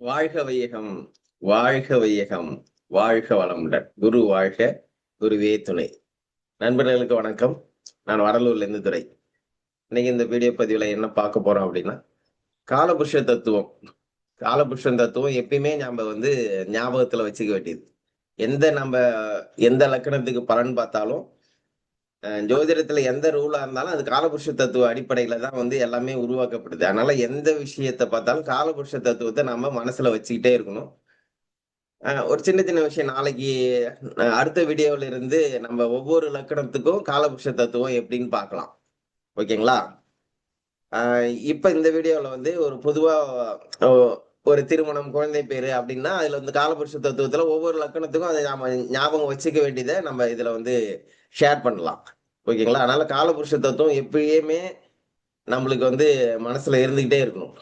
வாழ்க வையகம் வாழ்க வையகம் வாழ்க வளமுடன். குரு வாழ்க குருவே துணை. நண்பர்களுக்கு வணக்கம். நான் வரலூர்லேருந்து துறை இன்னைக்கு இந்த வீடியோ பதிவுல என்ன பார்க்க போறோம் அப்படின்னா காலபுருஷ தத்துவம். காலபுருஷன் தத்துவம் எப்பயுமே நம்ம வந்து ஞாபகத்துல வச்சுக்க வேண்டியது. எந்த நம்ம எந்த லக்கணத்துக்கு பலன் பார்த்தாலும் ஜோதிடத்துல எந்த ரூலா இருந்தாலும் அது காலபுருஷ தத்துவ அடிப்படையில தான் வந்து எல்லாமே உருவாக்கப்படுது. அதனால எந்த விஷயத்தை பார்த்தாலும் காலபுருஷ தத்துவத்தை நம்ம மனசுல வச்சுக்கிட்டே இருக்கணும். ஆஹ் ஒரு சின்ன சின்ன விஷயம். நாளைக்கு அடுத்த வீடியோல இருந்து நம்ம ஒவ்வொரு லக்கணத்துக்கும் காலபுருஷ தத்துவம் எப்படின்னு பார்க்கலாம். ஓகேங்களா? ஆஹ் இப்ப இந்த வீடியோல வந்து ஒரு பொதுவா ஒரு திருமணம் குழந்தை பேரு அப்படின்னா அதுல வந்து காலபுருஷ தத்துவத்துல ஒவ்வொரு லக்கணத்துக்கும் அதை நாம ஞாபகம் வச்சுக்க வேண்டியதை நம்ம இதுல வந்து ஷேர் பண்ணலாம். ஓகேங்களா? அதனால காலபுருஷ தத்துவம் எப்பயுமே நம்மளுக்கு வந்து மனசுல இருந்துகிட்டே இருக்கணும்.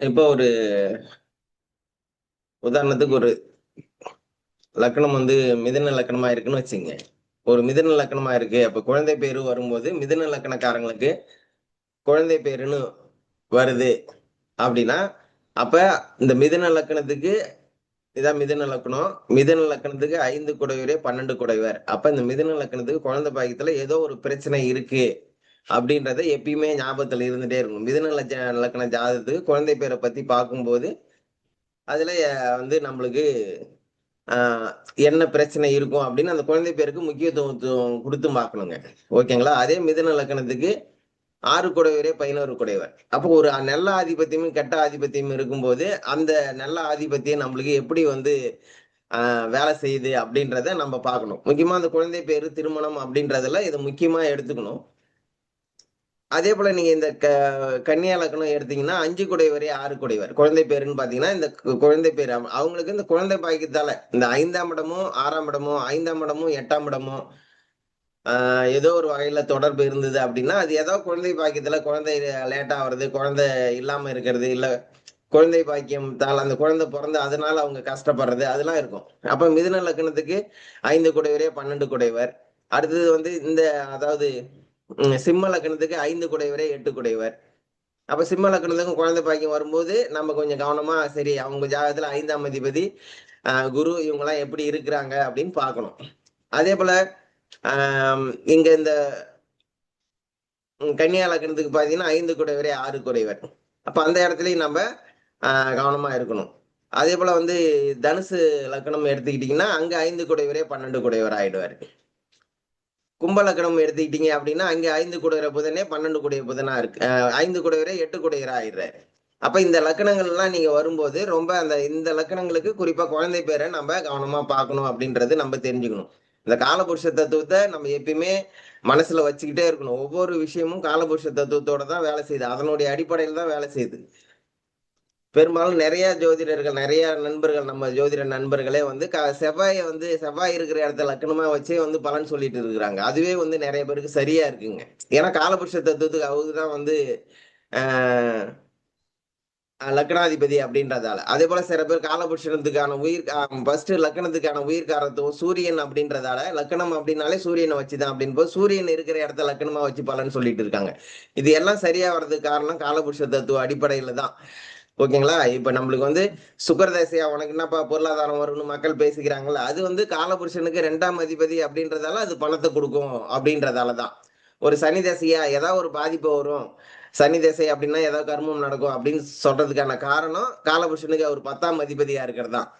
இப்போ ஒரு உதாரணத்துக்கு ஒரு லக்கணம் வந்து மிதன லக்கணமா இருக்குன்னு வச்சுங்க. ஒரு மிதன லக்கணமா இருக்கு. அப்ப குழந்தை பேரு வரும்போது மிதன லக்கணக்காரங்களுக்கு குழந்தை பேருன்னு வருது அப்படின்னா அப்ப இந்த மிதன லக்கணத்துக்கு இதான் மிதன லக்கணம். மிதன லக்கணத்துக்கு ஐந்து குடைவரே பன்னெண்டு குடைவர். அப்ப இந்த மிதன லக்கணத்துக்கு குழந்தை பாக்கியத்துல ஏதோ ஒரு பிரச்சனை இருக்கு. அப்படின்றத எப்பயுமே ஞாபகத்துல இருந்துட்டே இருக்கும் மிதுன லட்ச லக்கண ஜாதகத்துக்கு குழந்தை பேரை பத்தி பார்க்கும்போது அதுல வந்து நம்மளுக்கு என்ன பிரச்சனை இருக்கும் அப்படின்னு அந்த குழந்தை பேருக்கு முக்கியத்துவம் கொடுத்து பார்க்கணுங்க. ஓகேங்களா? அதே மிதன லக்கணத்துக்கு ஆறு குடைவரே பதினோரு குடைவர் அப்போ ஒரு நல்ல ஆதிபத்தியமும் கெட்ட ஆதிபத்தியமும் இருக்கும்போது அந்த நல்ல ஆதிபத்தியம் நம்மளுக்கு எப்படி வந்து வேலை செய்யுது அப்படின்றத நம்ம பார்க்கணும். முக்கியமா அந்த குழந்தை பேரு திருமணம் அப்படின்றதெல்லாம் இதை முக்கியமா எடுத்துக்கணும். அதே போல நீங்க இந்த க கன்னியா லக்கணம் எடுத்தீங்கன்னா அஞ்சு குடைவரே ஆறு குடைவர் குழந்தை பேருன்னு பாத்தீங்கன்னா இந்த கு- குழந்தை பேர். அவங்களுக்கு இந்த குழந்தை பாக்கியத்தால இந்த ஐந்தாம் இடமும் ஆறாம் இடமும் ஐந்தாம் இடமும் எட்டாம் இடமும் ஏதோ ஒரு வகையில தொடர்பு இருந்தது அப்படின்னா அது ஏதோ குழந்தை பாக்கியத்துல குழந்தை லேட்டா வருது குழந்தை இல்லாம இருக்கிறது இல்ல குழந்தை பாக்கியத்தால் அந்த குழந்தை பிறந்து அதனால அவங்க கஷ்டப்படுறது அதெல்லாம் இருக்கும். அப்ப மிதுன லக்னத்துக்கு ஐந்து குடைவரே பன்னெண்டு குடைவர் அடுத்தது வந்து இந்த அதாவது சிம்ம லக்னத்துக்கு ஐந்து குடைவரே எட்டு குடைவர் அப்ப சிம்ம லக்னத்துக்கும் குழந்தை பாக்கியம் வரும்போது நம்ம கொஞ்சம் கவனமா சரி அவங்க ஜாதகத்துல ஐந்தாம் அதிபதி ஆஹ், குரு இவங்கெல்லாம் எப்படி இருக்கிறாங்க அப்படின்னு பார்க்கணும். அதே போல ஆஹ், இங்க இந்த கன்னியா லக்னத்துக்கு பாத்தீங்கன்னா ஐந்து குடைவரே ஆறு குடைவர் அப்ப அந்த இடத்துலயும் நம்ம கவனமா இருக்கணும். அதே போல வந்து தனுசு லக்னம் எடுத்துக்கிட்டீங்கன்னா அங்க ஐந்து குடைவரே பன்னெண்டு குடையவர் ஆயிடுவாரு. கும்பலக்கணம் எடுத்துக்கிட்டீங்க அப்படின்னா அங்கே ஐந்து குடைவர புதனே பன்னெண்டு குடைய புதனா இருக்கு. ஐந்து குடைவரே எட்டு குடையரா ஆயிடுறாரு. அப்ப இந்த லக்கணங்கள் எல்லாம் நீங்க வரும்போது ரொம்ப அந்த இந்த லக்கணங்களுக்கு குறிப்பா குழந்தை பேரை நம்ம கவனமா பார்க்கணும் அப்படின்றது நம்ம தெரிஞ்சுக்கணும். இந்த காலபுருஷ தத்துவத்தை நம்ம எப்பயுமே மனசுல வச்சுக்கிட்டே இருக்கணும். ஒவ்வொரு விஷயமும் காலபுருஷ தத்துவத்தோட தான் வேலை செய்யுது. அதனுடைய அடிப்படையில் தான் வேலை செய்யுது. பெரும்பாலும் நிறைய ஜோதிடர்கள் நிறைய நண்பர்கள் நம்ம ஜோதிட நண்பர்களே வந்து க செவ்வாயை வந்து செவ்வாய் இருக்கிற இடத்த லக்கணமா வச்சே வந்து பலன் சொல்லிட்டு இருக்கிறாங்க. அதுவே வந்து நிறைய பேருக்கு சரியா இருக்குங்க. ஏன்னா காலபுருஷ தத்துவத்துக்கு அவருதான் வந்து லக்னாதிபதி அப்படின்றதால. அதே போல சில பேர் காலபுருஷனத்துக்கான உயிர் ஃபர்ஸ்ட் லக்கணத்துக்கான உயிர்காரத்துவம் சூரியன் அப்படின்றதால லக்கணம் அப்படின்னாலே சூரியனை வச்சுதான் அப்படின்னு போது சூரியன் இருக்கிற இடத்த லக்கணமா வச்சு பலன் சொல்லிட்டு இருக்காங்க. இது எல்லாம் சரியா வர்றதுக்கு காரணம் காலபுருஷ தத்துவ அடிப்படையில தான். ஓகேங்களா? இப்ப நம்மளுக்கு வந்து சுக்கரதசையா உனக்கு என்னப்பா பொருளாதாரம் வரும்னு மக்கள் பேசிக்கிறாங்கல்ல அது வந்து காலபுருஷனுக்கு ரெண்டாம் அதிபதி அப்படின்றதால அது பணத்தை கொடுக்கும் அப்படின்றதால தான். ஒரு சனி தசையா ஏதாவது ஒரு பாதிப்பு வரும். சனி தசை அப்படின்னா ஏதாவது கர்மம் நடக்கும் அப்படின்னு சொல்றதுக்கான காரணம் காலபுருஷனுக்கு அவர் பத்தாம் அதிபதியா இருக்கிறது. தான்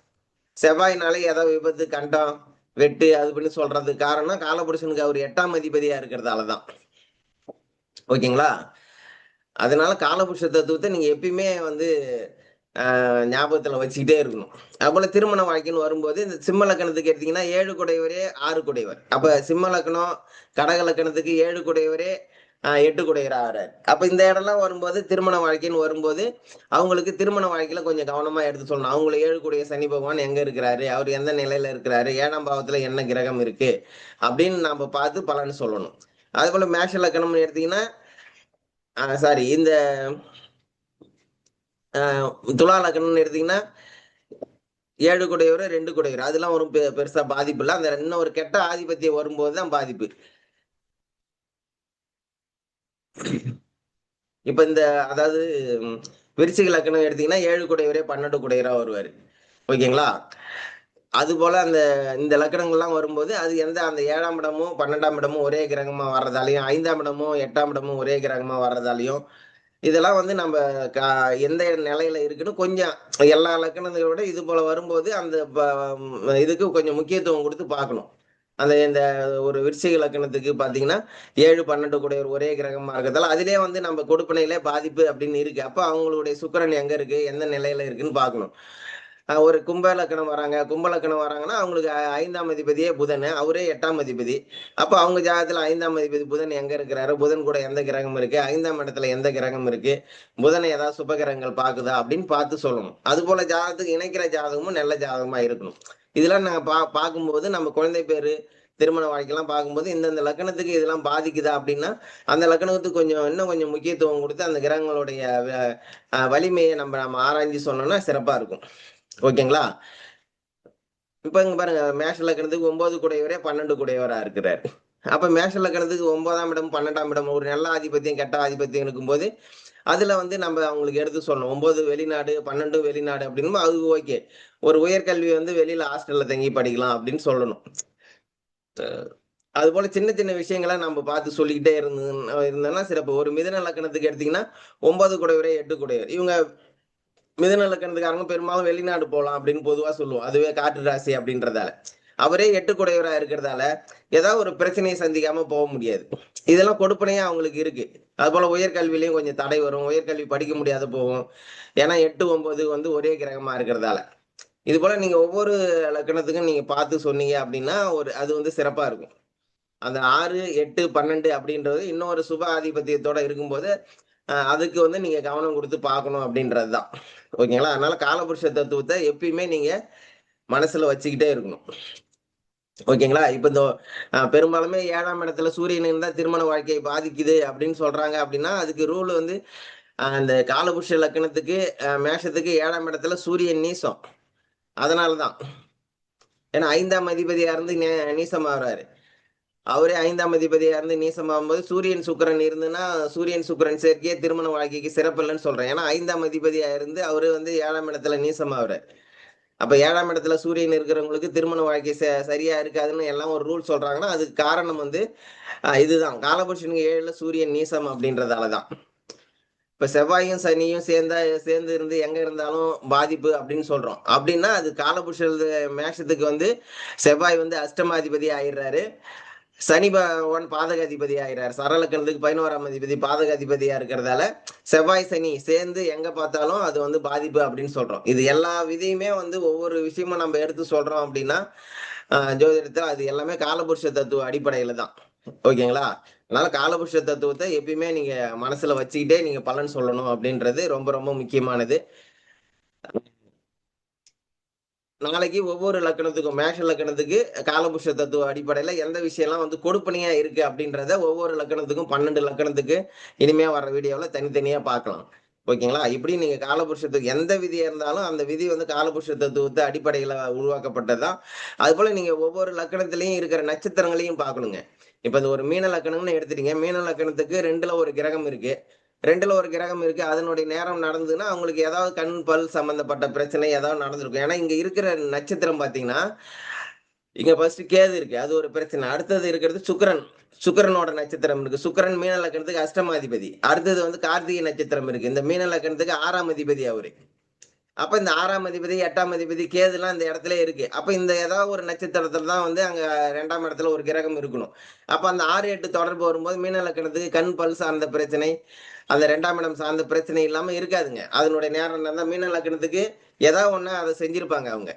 செவ்வாய்னாலே ஏதாவது விபத்து கண்டம் வெட்டு அது பண்ணி சொல்றதுக்கு காரணம் காலபுருஷனுக்கு அவர் எட்டாம் அதிபதியா இருக்கிறதால தான். ஓகேங்களா? அதனால காலபுருஷ தத்துவத்தை நீங்க எப்பயுமே வந்து ஞாபகத்தில் ஞாபகத்துல வச்சுக்கிட்டே இருக்கணும். அதுபோல திருமண வாழ்க்கைன்னு வரும்போது இந்த சிம்ம லக்கணத்துக்கு எடுத்தீங்கன்னா ஏழு குடையவரே ஆறு குடையவர். அப்ப சிம்ம லக்கணம் கடக லக்கணத்துக்கு ஏழு குடையவரே எட்டு குடையர் ஆகிறார் அப்ப இந்த இடம்லாம் வரும்போது திருமண வாழ்க்கைன்னு வரும்போது அவங்களுக்கு திருமண வாழ்க்கையில கொஞ்சம் கவனமா எடுத்து சொல்லணும். அவங்களை ஏழு குடைய சனி பகவான் எங்க இருக்கிறாரு? அவர் எந்த நிலையில இருக்கிறாரு? ஏழாம் பாவத்துல என்ன கிரகம் இருக்கு? அப்படின்னு நாம பார்த்து பலன் சொல்லணும். அதுபோல மேஷ லக்கணம்னு எடுத்தீங்கன்னா சாரி இந்த ஆஹ் துலா லக்னம்னு எடுத்தீங்கன்னா ஏழு குடையவர் ரெண்டு குடையவர் அதெல்லாம் ஒரு பெ- பெருசா பாதிப்பு இல்லை. அந்த இன்னும் ஒரு கெட்ட ஆதிபத்தியம் வரும்போது தான் பாதிப்பு. இப்ப இந்த அதாவது ம், விருச்சிக லக்கணம் எடுத்தீங்கன்னா ஏழு குடையவரே பன்னெண்டு குடையரா வருவாரு. ஓகேங்களா? அது போல அந்த இந்த லக்கணங்கள்லாம் வரும்போது அது எந்த அந்த ஏழாம் இடமும் பன்னெண்டாம் இடமும் ஒரே கிரகமா வர்றதாலையும் ஐந்தாம் இடமும் எட்டாம் இடமும் ஒரே கிரகமா வர்றதாலையும் இதெல்லாம் வந்து நம்ம கா- எந்த நிலையில இருக்குன்னு கொஞ்சம் எல்லா லக்கணங்களை விட இது போல வரும்போது அந்த ப- இதுக்கு கொஞ்சம் முக்கியத்துவம் கொடுத்து பார்க்கணும். அந்த இந்த ஒரு விருச்சிக லக்கணத்துக்கு பாத்தீங்கன்னா ஏழு பன்னெண்டு கூட ஒரே கிரகமா இருக்கிறதால அதிலே வந்து நம்ம கொடுப்பனையிலே பாதிப்பு அப்படின்னு இருக்கு. அப்ப அவங்களுடைய சுக்கிரன் எங்க இருக்கு? எந்த நிலையில இருக்குன்னு பார்க்கணும். ஒரு கும்ப லக்கணம் வராங்க. கும்ப லக்கணம் வராங்கன்னா அவங்களுக்கு ஐந்தாம் அதிபதியே புதன். அவரே எட்டாம் அதிபதி. அப்போ அவங்க ஜாதகத்தில் ஐந்தாம் அதிபதி புதன் எங்கே இருக்கிறாரு? புதன் கூட எந்த கிரகம் இருக்கு? ஐந்தாம் இடத்துல எந்த கிரகம் இருக்கு? புதனை ஏதாவது சுப கிரகங்கள் பார்க்குதா? அப்படின்னு பார்த்து சொல்லணும். அது போல ஜாதகத்துக்கு இணைக்கிற ஜாதகமும் நல்ல ஜாதகமா இருக்கணும். இதெல்லாம் நாங்கள் பா பார்க்கும்போது நம்ம குழந்தை பேரு திருமண வாழ்க்கையெல்லாம் பார்க்கும்போது இந்தந்த லக்கணத்துக்கு இதெல்லாம் பாதிக்குதா அப்படின்னா அந்த லக்கணத்துக்கு கொஞ்சம் இன்னும் கொஞ்சம் முக்கியத்துவம் கொடுத்து அந்த கிரகங்களுடைய வலிமையை நம்ம நம்ம ஆராய்ஞ்சு சொன்னோம்னா சிறப்பாக இருக்கும். ஓகேங்களா இப்ப இங்க பாருங்க மேஷ லக்கணத்துக்கு ஒன்பது குடையவரே பன்னெண்டு குடையவராக இருக்கிறார். அப்ப மேஷ லக்கணத்துக்கு ஒன்பதாம் இடம் பன்னெண்டாம் இடம் ஒரு நல்ல ஆதிபத்தியம் கெட்ட ஆதிபத்தியம் இருக்கும்போது அதுல வந்து நம்ம அவங்களுக்கு எடுத்து சொல்லணும். ஒன்பது வெளிநாடு பன்னெண்டு வெளிநாடு அப்படின்னு அது ஓகே ஒரு உயர்கல்வி வந்து வெளியில ஹாஸ்டல்ல தங்கி படிக்கலாம் அப்படின்னு சொல்லணும். அது போல சின்ன சின்ன விஷயங்களை நம்ம பார்த்து சொல்லிக்கிட்டே இருந்து இருந்தோம்னா சிறப்பு. ஒரு மிதன லக்கணத்துக்கு எடுத்தீங்கன்னா ஒன்பது குடையவரே எட்டு குடையவர். இவங்க மிதனலக்கணத்துக்காரங்க பெரும்பாலும் வெளிநாடு போகலாம் அப்படின்னு பொதுவா சொல்லுவோம். அதுவே காற்று ராசி அப்படின்றதால. அவரே எட்டு குடையவரா இருக்கிறதால ஏதாவது ஒரு பிரச்சனையை சந்திக்காம போக முடியாது. இதெல்லாம் கொடுப்பனையா அவங்களுக்கு இருக்கு. அது போல உயர்கல்விலையும் கொஞ்சம் தடை வரும். உயர்கல்வி படிக்க முடியாத போகும். ஏன்னா எட்டு ஒன்பது வந்து ஒரே கிரகமா இருக்கிறதால. இது போல நீங்க ஒவ்வொரு லக்கணத்துக்கும் நீங்க பார்த்து சொன்னீங்க அப்படின்னா ஒரு அது வந்து சிறப்பா இருக்கும். அந்த ஆறு எட்டு பன்னெண்டு அப்படின்றது இன்னொரு சுப ஆதிபத்தியத்தோட இருக்கும்போது அதுக்கு வந்து நீங்க கவனம் கொடுத்து பார்க்கணும் அப்படின்றது தான் ஓகேங்களா? அதனால காலபுருஷ தத்துவத்தை எப்பயுமே நீங்க மனசுல வச்சுக்கிட்டே இருக்கணும். ஓகேங்களா? இப்ப இந்த பெரும்பாலுமே ஏழாம் இடத்துல சூரியன் இருந்தால் திருமண வாழ்க்கையை பாதிக்குது அப்படின்னு சொல்றாங்க அப்படின்னா அதுக்கு ரூல் வந்து அந்த காலபுருஷ லக்கணத்துக்கு மேஷத்துக்கு ஏழாம் இடத்துல சூரியன் நீசம். அதனாலதான். ஏன்னா ஐந்தாம் அதிபதியா இருந்து நே- நீசமாகறாரு அவரே ஐந்தாம் அதிபதியா இருந்து நீசமாகும்போது சூரியன் சுக்கிரன் இருந்துன்னா சூரியன் சுக்கிரன் சேர்க்கையே திருமண வாழ்க்கைக்கு சிறப்பு இல்லைன்னு சொல்றேன். ஏன்னா ஐந்தாம் அதிபதியா இருந்து அவரு வந்து ஏழாம் இடத்துல நீசமாகறாரு அப்ப ஏழாம் இடத்துல சூரியன் இருக்கிறவங்களுக்கு திருமண வாழ்க்கை ச- சரியா இருக்காதுன்னு எல்லாம் ஒரு ரூல் சொல்றாங்கன்னா அதுக்கு காரணம் வந்து இதுதான். காலபுருஷனுக்கு ஏழுல சூரியன் நீசம் அப்படின்றதாலதான். இப்ப செவ்வாயும் சனியும் சேர்ந்தா சேர்ந்து இருந்து எங்க இருந்தாலும் பாதிப்பு அப்படின்னு சொல்றோம். அப்படின்னா அது காலபுருஷ மேஷத்துக்கு வந்து செவ்வாய் வந்து அஷ்டமாதிபதி ஆயிடுறாரு. சனி பகவான் பாதகாதிபதி ஆகிறார் சரலக்கணத்துக்கு பதினோராம் அதிபதி பாதகாதிபதியா இருக்கிறதால செவ்வாய் சனி சேர்ந்து எங்க பார்த்தாலும் அது வந்து பாதிப்பு அப்படின்னு சொல்றோம். இது எல்லா விதியுமே வந்து ஒவ்வொரு விஷயமும் நம்ம எடுத்து சொல்றோம் அப்படின்னா ஆஹ், ஜோதிடத்துல அது எல்லாமே காலபுருஷ தத்துவ அடிப்படையில தான். ஓகேங்களா? அதனால காலபுருஷ தத்துவத்தை எப்பயுமே நீங்க மனசுல வச்சுக்கிட்டே நீங்க பலன் சொல்லணும் அப்படின்றது ரொம்ப ரொம்ப முக்கியமானது. நாளைக்கு ஒவ்வொரு லக்கணத்துக்கும் மேஷ லக்கணத்துக்கு காலபுஷ தத்துவ அடிப்படையில எந்த விஷயம்லாம் வந்து கொடுப்பனையா இருக்கு அப்படின்றத ஒவ்வொரு லக்கணத்துக்கும் பன்னெண்டு லக்கணத்துக்கு இனிமையா வர வீடியோவில் தனித்தனியா பார்க்கலாம். ஓகேங்களா? இப்படி நீங்க காலபுருஷத்துக்கு எந்த விதியா இருந்தாலும் அந்த விதி வந்து காலபுருஷ தத்துவத்தை அடிப்படையில உருவாக்கப்பட்டதுதான். அது போல நீங்க ஒவ்வொரு லக்கணத்திலையும் இருக்கிற நட்சத்திரங்களையும் பார்க்கணுங்க. இப்ப இந்த ஒரு மீன லக்கணம்னு எடுத்துட்டீங்க. மீன லக்கணத்துக்கு ரெண்டுல ஒரு கிரகம் இருக்கு. ரெண்டுல ஒரு கிரகம் இருக்கு அதனுடைய நேரம் நடந்ததுன்னா அவங்களுக்கு ஏதாவது கண் பல் சம்பந்தப்பட்ட பிரச்சனை ஏதாவது நடந்திருக்கும். ஏன்னா இங்க இருக்கிற நட்சத்திரம் பாத்தீங்கன்னா இங்க ஃபர்ஸ்ட் கேது இருக்கு அது ஒரு பிரச்சனை. அடுத்தது இருக்கிறது சுக்கிரன். சுக்கரனோட நட்சத்திரம் இருக்கு. சுக்கிரன் மீன லக்கணத்துக்கு அஷ்டமாதிபதி. அடுத்தது வந்து கார்த்திகை நட்சத்திரம் இருக்கு. இந்த மீன லக்கணத்துக்கு ஆறாம் அதிபதி அவரு. அப்ப இந்த ஆறாம் அதிபதி எட்டாம் அதிபதி கேதுலாம் இந்த இடத்துல இருக்கு. அப்ப இந்த ஏதாவது ஒரு நட்சத்திரத்துல தான் வந்து அங்க ரெண்டாம் இடத்துல ஒரு கிரகம் இருக்கணும். அப்ப அந்த ஆறு எட்டு தொடர்பு வரும்போது மீன லக்கணத்துக்கு கண் பல் சார்ந்த பிரச்சனை அந்த ரெண்டாம் இடம் சார்ந்த பிரச்சனை இல்லாம இருக்காதுங்க. அதனுடைய நேரம் தான் மீன லக்கணத்துக்கு ஏதாவது ஒன்று அதை செஞ்சிருப்பாங்க அவங்க.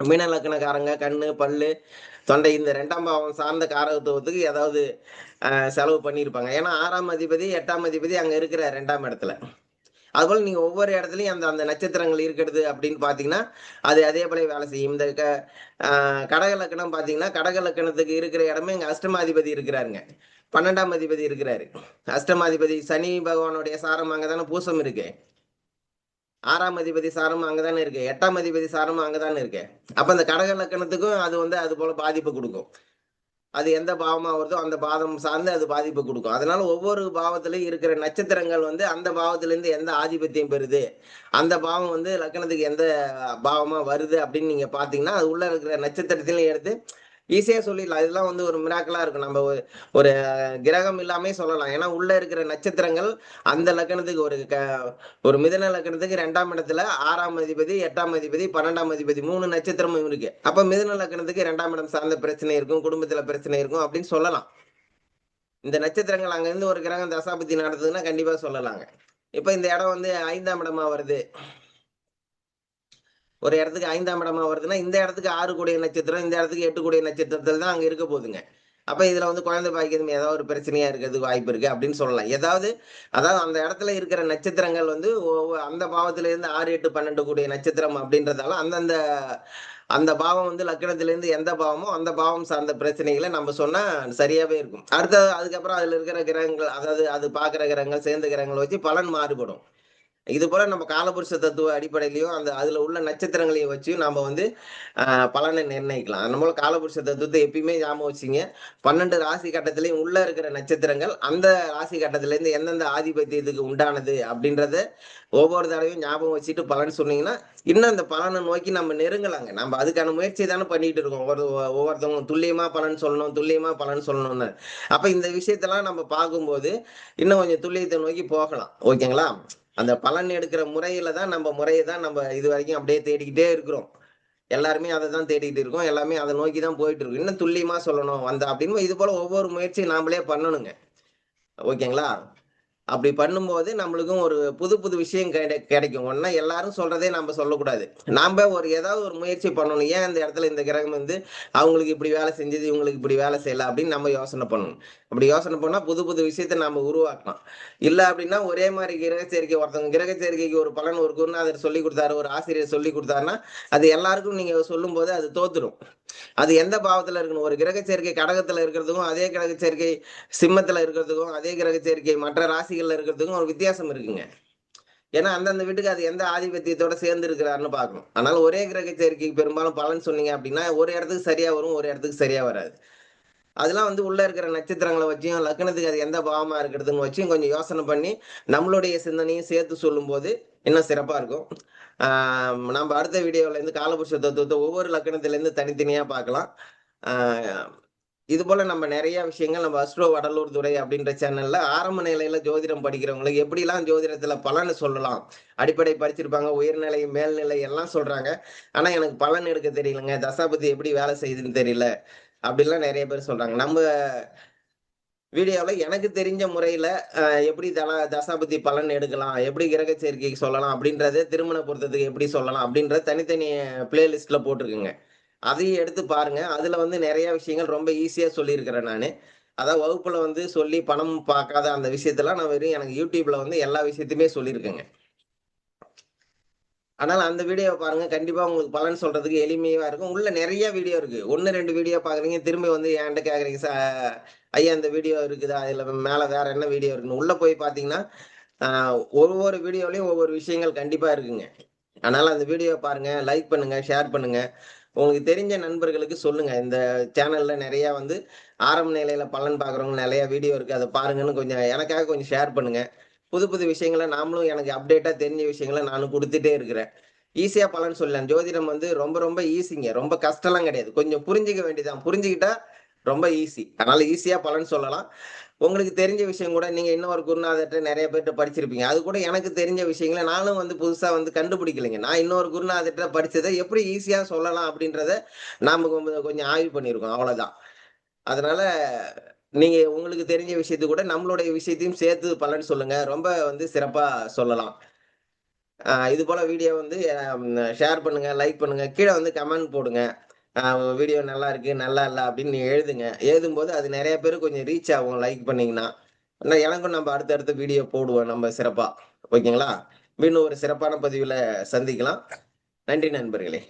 மீன லக்கணக்காரங்க கண்ணு பல்லு தொண்டை இந்த ரெண்டாம் பாவம் சார்ந்த காரகத்துவத்துக்கு ஏதாவது செலவு பண்ணியிருப்பாங்க ஏன்னா ஆறாம் அதிபதி எட்டாம் அதிபதி அங்க இருக்கிற ரெண்டாம் இடத்துல. அதுபோல் நீங்க ஒவ்வொரு இடத்துலயும் அந்த அந்த நட்சத்திரங்கள் இருக்கிறது அப்படின்னு பாத்தீங்கன்னா அது அதே போல வேலை செய்யும். இந்த க கடக லக்கணம் பாத்தீங்கன்னா கடக லக்கணத்துக்கு இருக்கிற இடமே இங்க அஷ்டமாதிபதி இருக்கிறாருங்க. பன்னெண்டாம் அதிபதி இருக்கிறாரு. அஷ்டமாதிபதி சனி பகவானுடைய சாரம் அங்கதானே பூசம் இருக்கு. ஆறாம் அதிபதி சாரம் அங்கதானே இருக்கு. எட்டாம் அதிபதி சாரம் அங்கதானே இருக்கு. அப்ப அந்த கடக லக்கணத்துக்கும் அது வந்து அது போல பாதிப்பு கொடுக்கும். அது எந்த பாவமா வருதோ அந்த பாதம் சார்ந்து அது பாதிப்பு கொடுக்கும். அதனால ஒவ்வொரு பாவத்திலையும் இருக்கிற நட்சத்திரங்கள் வந்து அந்த பாவத்திலேருந்து எந்த ஆதிபத்தியம் பெறுது? அந்த பாவம் வந்து லக்கணத்துக்கு எந்த பாவமா வருது அப்படின்னு நீங்க பாத்தீங்கன்னா அது உள்ள இருக்கிற நட்சத்திரத்திலையும் எடுத்து ஈஸியா சொல்லிடலாம். இதெல்லாம் வந்து ஒரு மிராக்கலா இருக்கும். நம்ம ஒரு- ஒரு கிரகம் இல்லாமே சொல்லலாம். ஏன்னா உள்ள இருக்கிற நட்சத்திரங்கள் அந்த லக்கணத்துக்கு ஒரு க ஒரு மிதன லக்கணத்துக்கு ரெண்டாம் இடத்துல ஆறாம் அதிபதி எட்டாம் அதிபதி பன்னெண்டாம் அதிபதி மூணு நட்சத்திரமும் இருக்கு. அப்ப மிதன லக்கணத்துக்கு ரெண்டாம் இடம் சார்ந்த பிரச்சனை இருக்கும். குடும்பத்துல பிரச்சனை இருக்கும் அப்படின்னு சொல்லலாம். இந்த நட்சத்திரங்கள் அங்க இருந்து ஒரு கிரகம் தசாபதி நடத்துதுன்னா கண்டிப்பா சொல்லலாங்க. இப்ப இந்த இடம் வந்து ஐந்தாம் இடமா வருது. ஒரு இடத்துக்கு ஐந்தாம் இடமா வருதுன்னா இந்த இடத்துக்கு ஆறு கூடிய நட்சத்திரம் இந்த இடத்துக்கு எட்டு கூடிய நட்சத்திரத்தில் தான் அங்கே இருக்க போகுதுங்க. அப்ப இதுல வந்து குழந்தை பாக்கியம் ஏதாவது ஒரு பிரச்சனையா இருக்கிறதுக்கு வாய்ப்பு இருக்கு அப்படின்னு சொல்லலாம். ஏதாவது அதாவது அந்த இடத்துல இருக்கிற நட்சத்திரங்கள் வந்து அந்த பாவத்துல இருந்து ஆறு எட்டு பன்னெண்டு கூடிய நட்சத்திரம் அப்படின்றதால அந்தந்த அந்த பாவம் வந்து லக்கணத்திலேருந்து எந்த பாவமோ அந்த பாவம் சார்ந்த பிரச்சனைகளை நம்ம சொன்னா சரியாவே இருக்கும். அடுத்தது அதுக்கப்புறம் அதுல இருக்கிற கிரகங்கள் அதாவது அது பாக்குற கிரகங்கள் சேர்ந்த கிரகங்களை வச்சு பலன் மாறுபடும். இது போல நம்ம காலபுருஷ தத்துவ அடிப்படையிலையும் அந்த அதுல உள்ள நட்சத்திரங்களையும் வச்சு நம்ம வந்து பலனை நிர்ணயிக்கலாம். நம்மள காலபுருஷ தத்துவத்தை எப்பயுமே ஞாபகம் வச்சுங்க. பன்னெண்டு ராசி கட்டத்திலையும் உள்ள இருக்கிற நட்சத்திரங்கள் அந்த ராசி கட்டத்துல இருந்து எந்தெந்த ஆதிபத்தியத்துக்கு உண்டானது அப்படின்றத ஒவ்வொரு தடவையும் ஞாபகம் வச்சுட்டு பலன் சொன்னீங்கன்னா இன்னும் அந்த பலனை நோக்கி நம்ம நெருங்கலாங்க. நம்ம அதுக்கான முயற்சி தானே பண்ணிட்டு இருக்கோம். ஒவ்வொரு ஒவ்வொருத்தவங்க துல்லியமா பலன் சொல்லணும் துல்லியமா பலன் சொல்லணும்னு. அப்ப இந்த விஷயத்தெல்லாம் நம்ம பார்க்கும்போது இன்னும் கொஞ்சம் துல்லியத்தை நோக்கி போகலாம். ஓகேங்களா? அந்த பலன் எடுக்கிற முறையில தான் நம்ம முறையை தான் நம்ம இது வரைக்கும் அப்படியே தேடிக்கிட்டே இருக்கிறோம். எல்லாருமே அதை தான் தேடிக்கிட்டு இருக்கோம். எல்லாமே அதை நோக்கி தான் போயிட்டு இருக்கோம் இன்னும் துல்லியமா சொல்லணும். அந்த அப்படின்னு இது போல ஒவ்வொரு முயற்சியும் நாமளே பண்ணணுங்க. ஓகேங்களா? அப்படி பண்ணும்போது நம்மளுக்கும் ஒரு புது புது விஷயம் கிடை கிடைக்கும். ஒன்னா எல்லாரும் சொல்றதே நம்ம சொல்லக்கூடாது. நாம ஒரு ஏதாவது ஒரு முயற்சி பண்ணணும். ஏன் இந்த இடத்துல இந்த கிரகம் வந்து அவங்களுக்கு இப்படி வேலை செஞ்சது இவங்களுக்கு இப்படி வேலை செய்யலாம் அப்படின்னு நம்ம யோசனை பண்ணணும். அப்படி யோசனை பண்ணா புது புது விஷயத்தை நம்ம உருவாக்கலாம். இல்ல அப்படின்னா ஒரே மாதிரி கிரக சேர்க்கை ஒருத்தவங்க கிரக சேர்க்கைக்கு ஒரு பலன் ஒரு குருநாதர் சொல்லி கொடுத்தாரு ஒரு ஆசிரியர் சொல்லி கொடுத்தாருன்னா அது எல்லாருக்கும் நீங்க சொல்லும் போது அது தோத்துரும். அது எந்த பாவத்துல இருக்கணும்? ஒரு கிரக சேர்க்கை கடகத்துல இருக்கிறதுக்கும் அதே கிரக சேர்க்கை சிம்மத்துல இருக்கிறதுக்கும் அதே கிரக சேர்க்கை மற்ற ராசிகள்ல இருக்கிறதுக்கும் ஒரு வித்தியாசம் இருக்குங்க. ஏன்னா அந்தந்த வீட்டுக்கு அது எந்த ஆதிபத்தியத்தோட சேர்ந்து இருக்கிறாருன்னு பார்க்கணும். அதனால ஒரே கிரக சேர்க்கைக்கு பெரும்பாலும் பலன் சொன்னீங்க அப்படின்னா ஒரு இடத்துக்கு சரியா வரும் ஒரு இடத்துக்கு சரியா வராது. அதெல்லாம் வந்து உள்ள இருக்கிற நட்சத்திரங்களை வச்சும் லக்னத்துக்கு அது எந்த பாவமா இருக்கிறதுன்னு வச்சும் கொஞ்சம் யோசனை பண்ணி நம்மளுடைய சிந்தனையும் சேர்த்து சொல்லும்போது இன்னும் சிறப்பா இருக்கும்? நம்ம அடுத்த வீடியோல இருந்து காலபுருஷ தத்துவத்தை ஒவ்வொரு லக்கணத்துல இருந்து தனித்தனியா பார்க்கலாம். இது போல நம்ம நிறைய விஷயங்கள் நம்ம அஸ்ட்ரோ வடலூர் துறை அப்படின்ற சேனல்ல ஆரம்ப நிலையில ஜோதிடம் படிக்கிறவங்களுக்கு எப்படிலாம் ஜோதிடத்துல பலன் சொல்லலாம். அடிப்படை படிச்சிருப்பாங்க உயர்நிலை மேல்நிலை எல்லாம் சொல்றாங்க. ஆனா எனக்கு பலன் எடுக்க தெரியலங்க. தசாபதி எப்படி வேலை செய்யுதுன்னு தெரியல. அப்படிலாம் நிறைய பேர் சொல்றாங்க. நம்ம வீடியோவில் எனக்கு தெரிஞ்ச முறையில் எப்படி தல தசாபதி பலன் எடுக்கலாம் எப்படி கிரக சேர்க்கைக்கு சொல்லலாம் அப்படின்றத திருமண பொருத்தத்துக்கு எப்படி சொல்லலாம் அப்படின்ற தனித்தனி பிளேலிஸ்ட்டில் போட்டிருக்குங்க. அதையும் எடுத்து பாருங்கள் அதில் வந்து நிறைய விஷயங்கள் ரொம்ப ஈஸியாக சொல்லியிருக்கிறேன் நான். அதான் வகுப்பில் வந்து சொல்லி பணம் பார்க்காத அந்த விஷயத்தெல்லாம் நான் வெறும் எனக்கு யூடியூப்பில் வந்து எல்லா விஷயத்தையுமே சொல்லியிருக்கேங்க. ஆனால் அந்த வீடியோவை பாருங்க. கண்டிப்பா உங்களுக்கு பலன் சொல்றதுக்கு எளிமையா இருக்கும். உள்ள நிறைய வீடியோ இருக்கு. ஒன்னு ரெண்டு வீடியோ பாக்குறீங்க திரும்பி வந்து என்கிட்ட கேக்குறீங்க சார் ஐயா இந்த வீடியோ இருக்குதா? இதுல மேல வேற என்ன வீடியோ இருக்குன்னு? உள்ள போய் பாத்தீங்கன்னா ஒவ்வொரு வீடியோலயும் ஒவ்வொரு விஷயங்கள் கண்டிப்பா இருக்குங்க. அதனால அந்த வீடியோ பாருங்க லைக் பண்ணுங்க ஷேர் பண்ணுங்க. உங்களுக்கு தெரிஞ்ச நண்பர்களுக்கு சொல்லுங்க. இந்த சேனல்ல நிறைய வந்து ஆரம்ப நிலையில பலன் பாக்குறவங்க நிறைய வீடியோ இருக்கு. அதை பாருங்கன்னு கொஞ்சம் எனக்காக கொஞ்சம் ஷேர் பண்ணுங்க. புது புது விஷயங்களை நாமளும் எனக்கு அப்டேட்டா தெரிஞ்ச விஷயங்களை நானும் கொடுத்துட்டே இருக்கிறேன். ஈஸியா பலன் சொல்லலாம். ஜோதிடம் வந்து ரொம்ப ரொம்ப ஈஸிங்க ரொம்ப கஷ்டம்லாம் கிடையாது. கொஞ்சம் புரிஞ்சுக்க வேண்டியதான் புரிஞ்சுக்கிட்டா ரொம்ப ஈஸி அதனால ஈஸியா பலன் சொல்லலாம். உங்களுக்கு தெரிஞ்ச விஷயம் கூட நீங்க இன்னொரு குருநாதர்கிட்ட நிறைய பேர்கிட்ட படிச்சிருப்பீங்க. அது கூட எனக்கு தெரிஞ்ச விஷயங்களை நானும் வந்து புதுசா வந்து கண்டுபிடிக்கலைங்க. நான் இன்னொரு குருநாதர்கிட்ட படிச்சதை எப்படி ஈஸியா சொல்லலாம் அப்படின்றத நாம கொஞ்சம் கொஞ்சம் ஆய்வு பண்ணியிருக்கோம். அவ்வளவுதான். அதனால நீங்க உங்களுக்கு தெரிஞ்ச விஷயத்து கூட நம்மளுடைய விஷயத்தையும் சேர்த்து பலன் சொல்லுங்க. ரொம்ப வந்து சிறப்பா சொல்லலாம். இது போல வீடியோ வந்து ஷேர் பண்ணுங்க லைக் பண்ணுங்க. கீழே வந்து கமெண்ட் போடுங்க. வீடியோ நல்லா இருக்கு நல்லா இல்லை அப்படின்னு நீ எழுதுங்க. எழுதும்போது அது நிறைய பேர் கொஞ்சம் ரீச் ஆகும் லைக் பண்ணீங்கன்னா. எனக்கும் நம்ம அடுத்தடுத்த வீடியோ போடுவோம் நம்ம சிறப்பா. ஓகேங்களா? மீண்டும் ஒரு சிறப்பான பதிவுல சந்திக்கலாம். நன்றி நண்பர்களே.